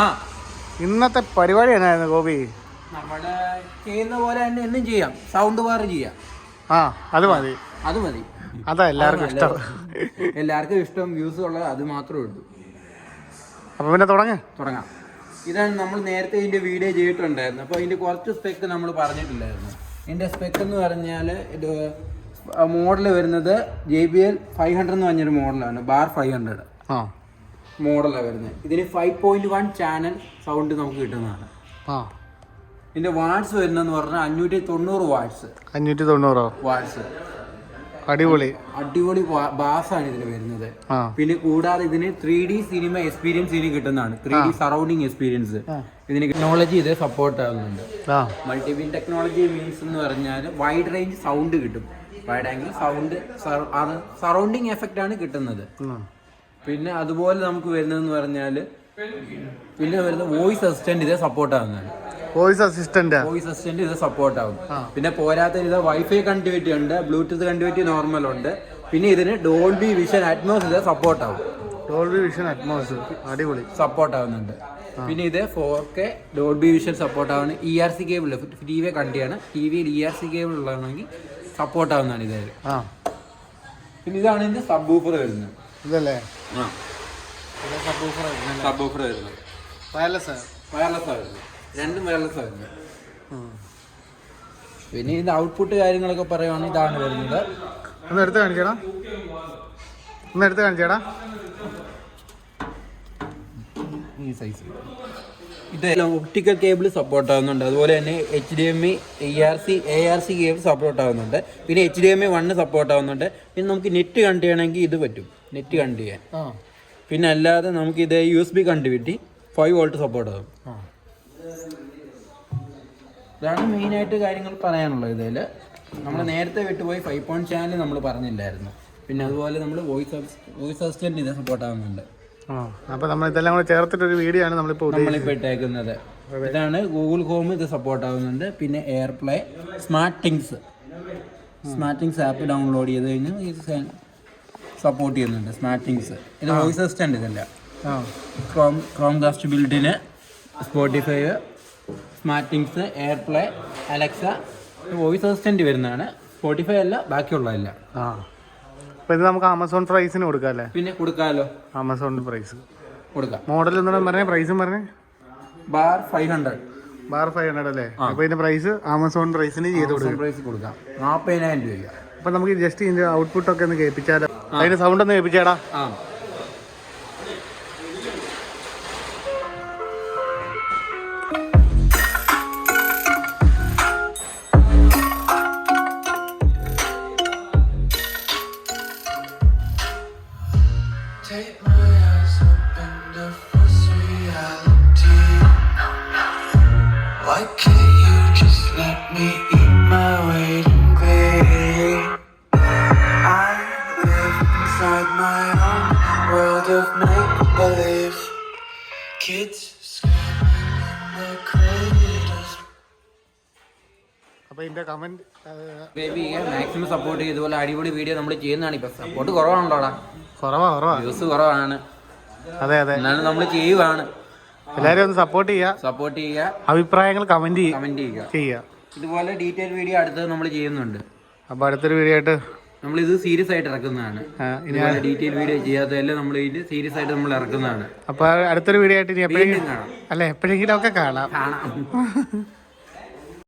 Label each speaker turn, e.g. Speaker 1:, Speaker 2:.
Speaker 1: ആ.
Speaker 2: ഇന്നത്തെ പരിപാടി എന്നായിരുന്നു ഗോപി?
Speaker 1: നമ്മുടെ ചെയ്യുന്ന പോലെ തന്നെ എന്നും ചെയ്യാം. സൗണ്ട് ബാർ ചെയ്യാം.
Speaker 2: ആ അത് മതി.
Speaker 1: അത് മതി.
Speaker 2: അതാ എല്ലാവർക്കും ഇഷ്ടം.
Speaker 1: എല്ലാവർക്കും ഇഷ്ടം വ്യൂസ് ഉള്ളത് അത് മാത്രമേ ഉള്ളൂ.
Speaker 2: അപ്പൊ പിന്നെ തുടങ്ങ.
Speaker 1: തുടങ്ങാം. ഇതാണ് നമ്മൾ നേരത്തെ ഇതിന്റെ വീഡിയോ ചെയ്തിട്ടുണ്ടായിരുന്നു. അപ്പോൾ ഇതിന്റെ കുറച്ച് സ്പെക്ക് നമ്മൾ പറഞ്ഞിട്ടില്ലായിരുന്നു. ഇതിന്റെ സ്പെക്ക് എന്ന് പറഞ്ഞാൽ ഇത് മോഡൽ വരുന്നത് J B L five hundred എന്ന് പറഞ്ഞൊരു മോഡലാണ് ബാർ ഫൈവ് ഹൺഡ്രഡ്
Speaker 2: ആ.
Speaker 1: മോഡലാണ് വരുന്നത് ഇതിന് five point one channel sound നമുക്ക് കിട്ടുന്നതാണ്. ഇതിന്റെ വാട്സ് വരുന്നതെന്ന് പറഞ്ഞാൽ അഞ്ഞൂറ്റി തൊണ്ണൂറ് വാട്സ്
Speaker 2: അഞ്ഞൂറ്റി തൊണ്ണൂറോ?
Speaker 1: വാട്സ്
Speaker 2: അടിപൊളി.
Speaker 1: അടിപൊളി ബാസാണ് ഇതിന് വരുന്നത്. പിന്നെ കൂടാതെ ഇതിന് ത്രീ ഡി സിനിമ എക്സ്പീരിയൻസ് ഇതിന് കിട്ടുന്നതാണ്. ത്രീ ഡി സറൗണ്ടിങ് എക്സ്പീരിയൻസ് ഇതിന് ടെക്നോളജി ഇത് സപ്പോർട്ട് ആകുന്നുണ്ട് മൾട്ടിബീൻ ടെക്നോളജി മീൻസ് എന്ന് പറഞ്ഞാൽ വൈഡ് റേഞ്ച് സൗണ്ട് കിട്ടും. Wide angle sound surrounding effect ആണ് കിട്ടുന്നത്. പിന്നെ അതുപോലെ നമുക്ക് വരുന്നതെന്ന് പറഞ്ഞാൽ പിന്നെ വരുന്ന വോയിസ് അസിസ്റ്റന്റ് ഇതേ സപ്പോർട്ട് ആകുന്നതാണ്
Speaker 2: വോയിസ് അസിസ്റ്റന്റ്
Speaker 1: വോയിസ് അസിസ്റ്റന്റ് ഇത് സപ്പോർട്ട് ആവും. പിന്നെ പോരാത്ത ഇത് വൈഫൈ കണ്ടിവിറ്റി ഉണ്ട് ബ്ലൂടൂത്ത് കണ്ടിവിറ്റി നോർമൽ ഉണ്ട്. പിന്നെ ഇതിന് ഡോൾബി വിഷൻ അറ്റ്മോസ് ഇത് സപ്പോർട്ട് ആവും.
Speaker 2: ഡോൾബി വിഷൻ അറ്റ്മോസ് അടിപൊളി.
Speaker 1: സപ്പോർട്ട് ആവുന്നുണ്ട്. പിന്നെ ഇത് four K Dolby Vision support ആവുന്ന E R C cable T V കണ്ടിയാണ്. T വിയിൽ ഇ ആർ സി കേബിൾ ഉള്ളതാണെങ്കിൽ സപ്പോർട്ട് ആവുന്നതാണ്
Speaker 2: ഇതായാലും
Speaker 1: പിന്നെ ഇതാണ് ഇതിന്റെ സബ് ഊപ്പർ വരുന്നത്.
Speaker 2: ഇതല്ലേ?
Speaker 1: സബ് ഊഫർ വരുന്നത്
Speaker 2: വയർലെസ്
Speaker 1: വയർലെസ് വരുന്നത് രണ്ടും വയർലെസ് വരുന്നത് പിന്നെ ഇതിന്റെ ഔട്ട്പുട്ട് കാര്യങ്ങളൊക്കെ പറയുവാണെങ്കിൽ ഇതാണ് വരുന്നത്.
Speaker 2: ഒന്ന് എടുത്ത് കാണിച്ചേടാ ഒന്ന് എടുത്ത് കാണിച്ചേടാ
Speaker 1: ഈ സൈസ് ഇത് ഒപ്റ്റിക്കൽ കേബിൾ സപ്പോർട്ട് ആവുന്നുണ്ട്. അതുപോലെ തന്നെ H D M I A R C A R C cable support ആവുന്നുണ്ട്. പിന്നെ H D M I one support ആവുന്നുണ്ട്. പിന്നെ നമുക്ക് നെറ്റ് കണ്ട് ചെയ്യണമെങ്കിൽ ഇത് പറ്റും. നെറ്റ് കണ്ട് ചെയ്യാൻ.
Speaker 2: ആ.
Speaker 1: പിന്നെ അല്ലാതെ നമുക്ക് ഇത് യു എസ് ബി കണ്ട് കിട്ടി ഫൈവ് വോൾട്ട് സപ്പോർട്ട് ആവും ഇതാണ് മെയിനായിട്ട് കാര്യങ്ങൾ പറയാനുള്ളത് ഇതിൽ നമ്മൾ നേരത്തെ വിട്ടുപോയി ഫൈവ് പോയിന്റ് ചാനൽ നമ്മൾ പറഞ്ഞില്ലായിരുന്നു. പിന്നെ അതുപോലെ നമ്മൾ വോയിസ് വോയിസ് അസിസ്റ്റന്റ് ഇത് സപ്പോർട്ട് ആവുന്നുണ്ട്.
Speaker 2: അപ്പൊ നമ്മൾ ഇതെല്ലാം കൂടെ ചേർത്തിട്ടൊരു വീഡിയോ ആണ്
Speaker 1: നമ്മളിപ്പോൾ ഇട്ടേക്കുന്നത്. ഇതാണ് ഗൂഗിൾ ഹോം ഇത് സപ്പോർട്ട് ആവുന്നുണ്ട്. പിന്നെ AirPlay SmartThings SmartThings app download ചെയ്ത് കഴിഞ്ഞാൽ ഇത് സപ്പോർട്ട് ചെയ്യുന്നുണ്ട്. സ്മാർട്ട് തിങ്സ് ഇത് വോയിസ് അസിസ്റ്റന്റ് ഇതല്ല Chrome Chromecast ബിൽഡിന് Spotify SmartThings AirPlay Alexa voice assistant വരുന്നതാണ്. സ്പോട്ടിഫൈ അല്ല ബാക്കിയുള്ളതല്ല.
Speaker 2: ആ. അപ്പൊ ഇത് നമുക്ക് ആമസോൺ പ്രൈസിന് കൊടുക്കാം അല്ലേ
Speaker 1: പിന്നെ കൊടുക്കാമല്ലോ
Speaker 2: ആമസോൺ പ്രൈസ്
Speaker 1: കൊടുക്കാം.
Speaker 2: മോഡൽ എന്താണ് പറഞ്ഞേ? പ്രൈസും പറഞ്ഞേ?
Speaker 1: Bar five hundred
Speaker 2: bar five hundred അല്ലേ? അപ്പൊ ഇതിന്റെ പ്രൈസ് ആമസോൺ പ്രൈസിന് ചെയ്ത് കൊടുക്കാം.
Speaker 1: പ്രൈസ് കൊടുക്കാം. നാൽപ്പതിനായിരം രൂപ
Speaker 2: അപ്പൊ നമുക്ക് ജസ്റ്റ് ഇതിന്റെ ഔട്ട്പുട്ട് ഒക്കെ ഒന്ന് കേൾപ്പിച്ചാലോ? അതിന്റെ സൗണ്ട് ഒന്ന് കേൾപ്പിച്ചാടാ. അപ്പൊ ഇതിന്റെ കമന്റ്
Speaker 1: ബേബി മാക്സിമം സപ്പോർട്ട് ചെയ്ത് ഇതുപോലെ അടിപൊളി വീഡിയോ നമ്മൾ ചെയ്യുന്നതാണ്. ഇപ്പൊ സപ്പോർട്ട് കുറവാണല്ലോടാ.
Speaker 2: കുറവാ കുറവാ.
Speaker 1: വ്യൂസ് കുറവാണ്.
Speaker 2: അതെ അതെ.
Speaker 1: എന്നാലും നമ്മൾ ചെയ്യുവാണ്.
Speaker 2: എല്ലാരും ഒന്ന് സപ്പോർട്ട് ചെയ്യുക.
Speaker 1: സപ്പോർട്ട് ചെയ്യുക.
Speaker 2: അഭിപ്രായങ്ങൾ കമന്റ്
Speaker 1: കമന്റ് ചെയ്യുക.
Speaker 2: ചെയ്യുക.
Speaker 1: ഇതുപോലെ ഡീറ്റെയിൽ വീഡിയോ അടുത്തത് നമ്മൾ ചെയ്യുന്നുണ്ട്.
Speaker 2: അപ്പൊ അടുത്തൊരു വീഡിയോ ആയിട്ട്
Speaker 1: നമ്മൾ ഇത് സീരിയസ് ആയിട്ട് ഇറക്കുന്നതാണ്. ഇതുപോലെ ഡീറ്റെയിൽ വീഡിയോ ചെയ്യാത്തതല്ലേ നമ്മൾ ഇത് സീരിയസ് ആയിട്ട് നമ്മൾ ഇറക്കുന്നതാണ്.
Speaker 2: അപ്പൊ അടുത്തൊരു വീഡിയോ ആയിട്ട് ഇനി എപ്പോഴെങ്കിലും
Speaker 1: കാണാം.
Speaker 2: അല്ലെ എപ്പോഴെങ്കിലും ഒക്കെ കാണാം.
Speaker 1: കാണാം.